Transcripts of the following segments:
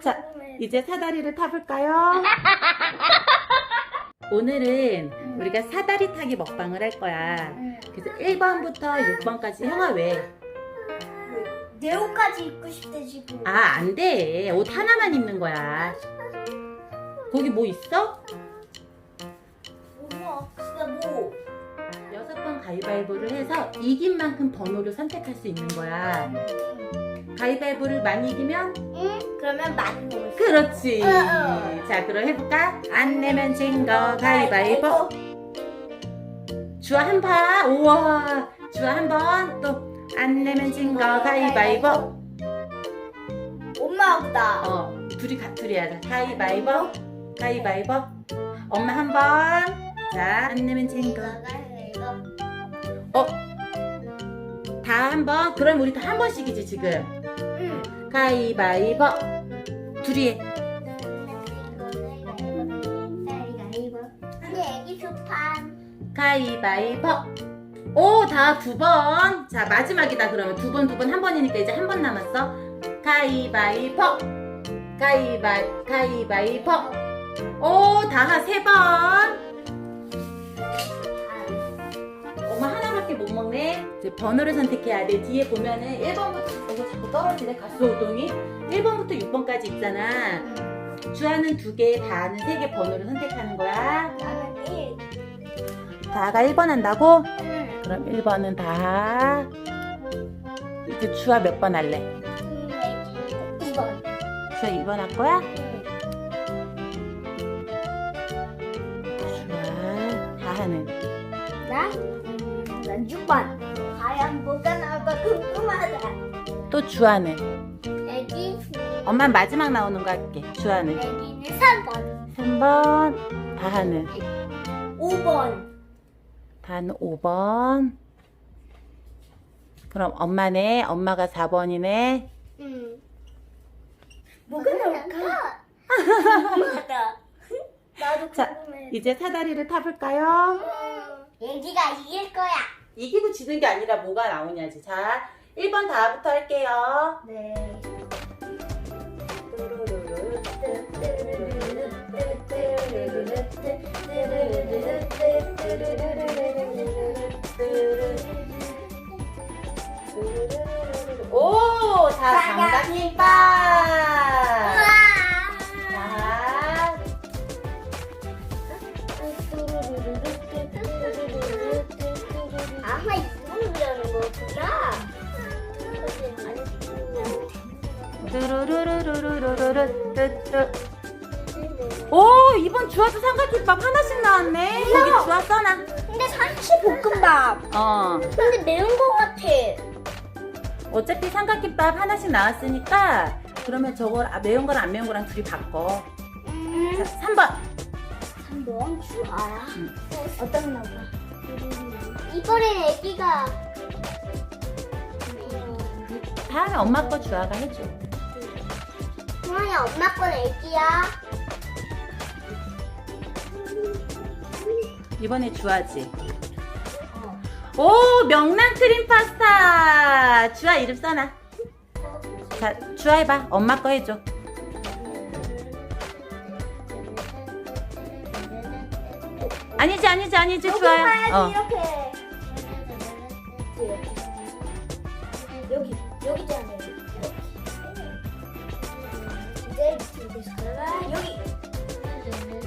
자, 이제 사다리를 타볼까요? 오늘은 우리가 사다리 타기 먹방을 할 거야. 그래서 1번부터 6번까지 형아 왜? 내 옷까지 입고 싶대 지금. 아, 안 돼. 옷 하나만 입는 거야. 거기 뭐 있어? 우와, 진짜 뭐? 여섯 번 가위바위보를 해서 이긴 만큼 번호를 선택할 수 있는 거야. 가위바위보를 많이 이기면? 응? 그러면 많이 먹을 수. 그렇지. 어, 어. 자, 그럼 해볼까? 안 내면 진 거 가위바위보. 주아 한 판. 우와. 주아 한 번. 또 안 내면 진 거 가위바위보. 엄마보다. 어, 둘이 가, 둘이 하자. 가위바위보. 가위바위보. 엄마 한 번. 자, 안 내면 진 거. 어? 다 한 번? 그럼 우리 다 한 번씩이지, 지금. 응. 가위바위보. 둘이 해. 가위바위보. 오, 다 두 번. 자, 마지막이다, 그러면. 두 번, 두 번, 한 번이니까 이제 한 번 남았어. 가위바위보. 가위바위, 가위바위보. 오, 다 세 번. 못 먹네. 이제 번호를 선택해야 돼. 뒤에 보면은 1번부터 이거 자꾸 떨어지네. 가스 우동이. 1번부터 6번까지 있잖아. 주아는 두 개, 다는 세 개 번호를 선택하는 거야. 나는. 다가 1번 한다고? 응. 그럼 1번은 다. 이제 주아 몇번 할래? 음, 애기 2번. 주아 2번 할 거야? 응. 주아 다 하는. 나? 음, 난 6번. 과연 뭐가 나올까 궁금하다. 또 주아는? 애기, 엄마 마지막 나오는 거 할게. 주아는? 애기는 3번. 3번. 다 하는. 5번. 다는 5번. 그럼 엄마네. 엄마가 4번이네. 응. 뭐가 나올까? 궁금하다. 나도 자, 궁금해. 이제 사다리를 타볼까요? 애기가 이길 거야. 이기고 지는 게 아니라 뭐가 나오냐지. 자, 1번 다부터 할게요. 네. 오, 다 장갑김밥. 삼각김밥 하나씩 나왔네. 여기 주아 써놔. 근데 삼치 볶음밥. 어, 근데 매운 거 같아. 어차피 삼각김밥 하나씩 나왔으니까 그러면 저걸 아, 매운 거랑 안 매운 거랑 둘이 바꿔. 음. 자, 3번. 한번 주아야. 응. 어떤 나봐. 이번엔 애기가 다음에 엄마 거 주아가 해줘. 주아야 엄마 건 애기야. 이번에 주아지. 어. 오, 명란 크림 파스타. 주아 이름 써놔. 자, 주아 해봐. 엄마 거 해줘. 아니지, 아니지, 아니지, 주아야. 어. 이렇게. 여기 여기잖아. 이제 여기서 가다가 여기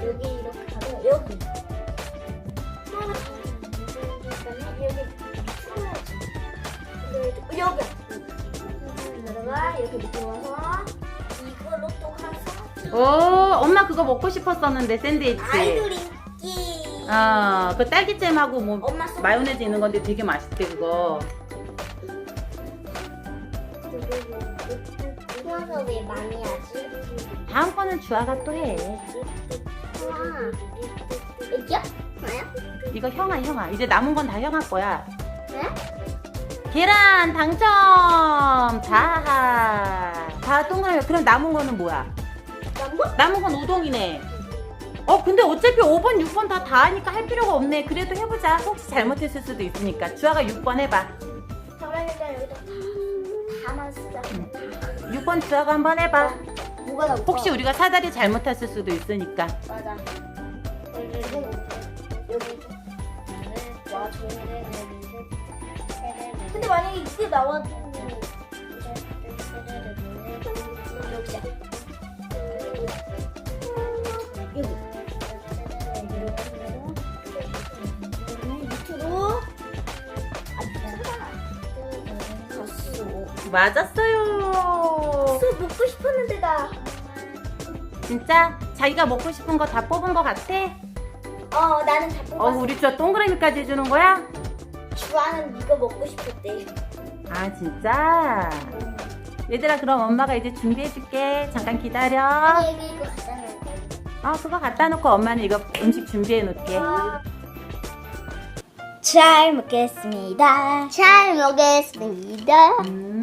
여기 이렇게 가면 여기. 오, 엄마 그거 먹고 싶었었는데, 샌드위치. 아이돌 인기. 어, 그 딸기잼하고 뭐 엄마 써. 마요네즈 있는 건데 되게 맛있대, 그거. 모아서 왜 많이 하지? 다음 거는 주아가 또 해. 우와. 뭐야? 이거 형아, 형아. 이제 남은 건 다 형아 거야. 네? 계란 당첨! 자, 다 동그라미. 그럼 남은 거는 뭐야? 남은 건 우동이네. 어, 근데 어차피 5번, 6번 다 다 하니까 할 필요가 없네. 그래도 해보자. 혹시 잘못했을 수도 있으니까. 주아가 6번 해봐. 저랑 일단 여기다 다 담았어. 6번 주아가 한번 해봐. 뭐가 나올까? 혹시 우리가 사다리 잘못 탔을 수도 있으니까. 맞아. 여기 여기 와. 근데 만약에 이게 나와도 맞았어요. 수 먹고 싶었는데 나. 진짜 자기가 먹고 싶은 거 다 뽑은 거 같아? 어 나는 다 어, 뽑았어. 우리 저 동그라미까지 해주는 거야? 주아는 이거 먹고 싶었대. 아, 진짜? 얘들아, 그럼 엄마가 이제 준비해줄게. 잠깐 기다려. 아니 여기 이거 갖다 놓을게. 어, 그거 갖다 놓고 엄마는 이거 음식 준비해 놓을게. 잘 먹겠습니다. 잘 먹겠습니다. 음.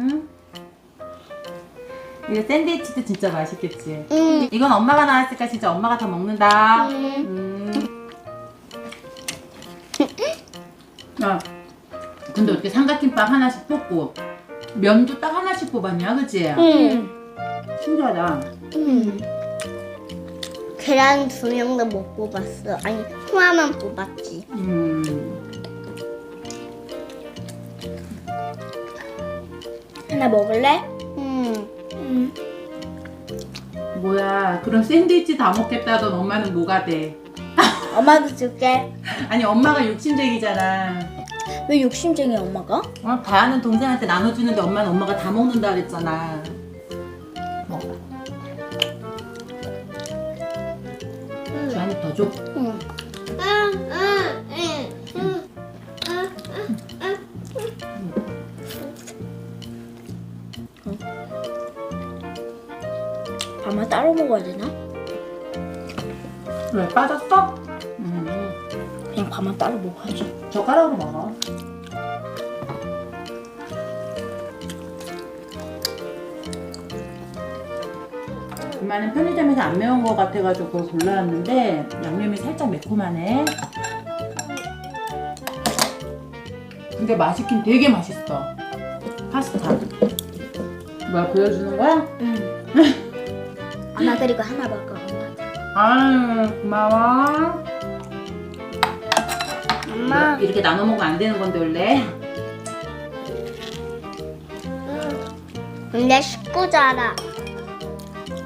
이거 샌드위치도 진짜 맛있겠지? 음. 이건 엄마가 나왔으니까 진짜 엄마가 다 먹는다. 음. 음. 야, 근데 어떻게 삼각김밥 하나씩 뽑고 면도 딱 하나씩 뽑았냐, 그치? 음. 신기하다. 음. 계란 두 명도 못 뽑았어. 아니 하나만 뽑았지. 음. 하나 먹을래? 뭐야, 그럼 샌드위치 다 먹겠다던 엄마는 뭐가 돼? 엄마도 줄게. 아니, 엄마가 욕심쟁이잖아. 왜 욕심쟁이 엄마가? 어, 다하는 동생한테 나눠주는데 엄마는 엄마가 다 먹는다 그랬잖아. 먹어. 주한이 더 줘. 응. 응. 응. 응. 먹어야 되나? 왜 빠졌어? 음, 그냥 밥만 따로 먹어야지. 젓가락으로 먹어. 엄마는 편의점에서 안 매운 거 같아가지고 골라왔는데 양념이 살짝 매콤하네. 근데 맛있긴 되게 맛있어. 파스타. 뭐야 보여주는 거야? 응. 그리고 하나 먹어. 아유 고마워. 엄마. 이렇게 나눠 먹으면 안 되는 건데 원래. 근데 식구잖아.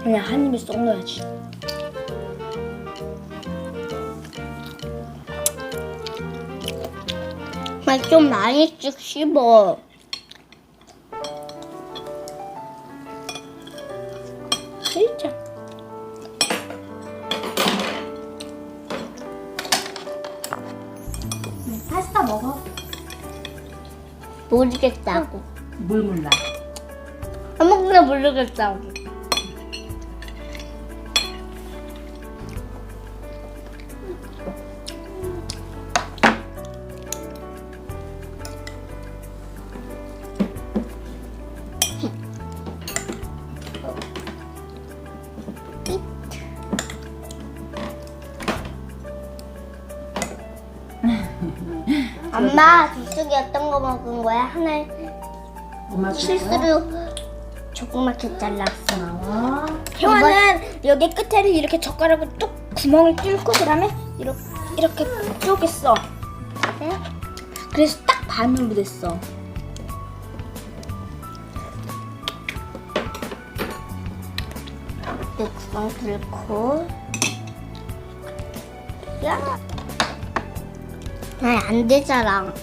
그냥 한 입에 쏙 넣어야지. 좀 많이 쭉 씹어. 파스타 먹어. 모르겠다고. 물 몰라. 아무거나 모르겠다고. 엄마 뒷속에 어떤 거 먹은 거야? 하나 엄마? 실수로 조그맣게 잘랐어. 고마워. 형아는 여기 끝에를 이렇게 젓가락으로 뚝 구멍을 뚫고 그다음에 이렇게 이렇게 쪼갰어. 그래서 딱 반으로 됐어. 네, 구멍 뚫고. 야. 아안 되잖아.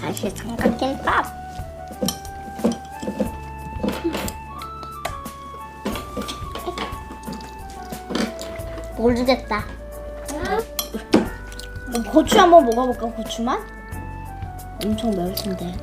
다시 삼각김밥. 모르겠다. 고추 한번 먹어볼까? 고추만? 엄청 매울 텐데.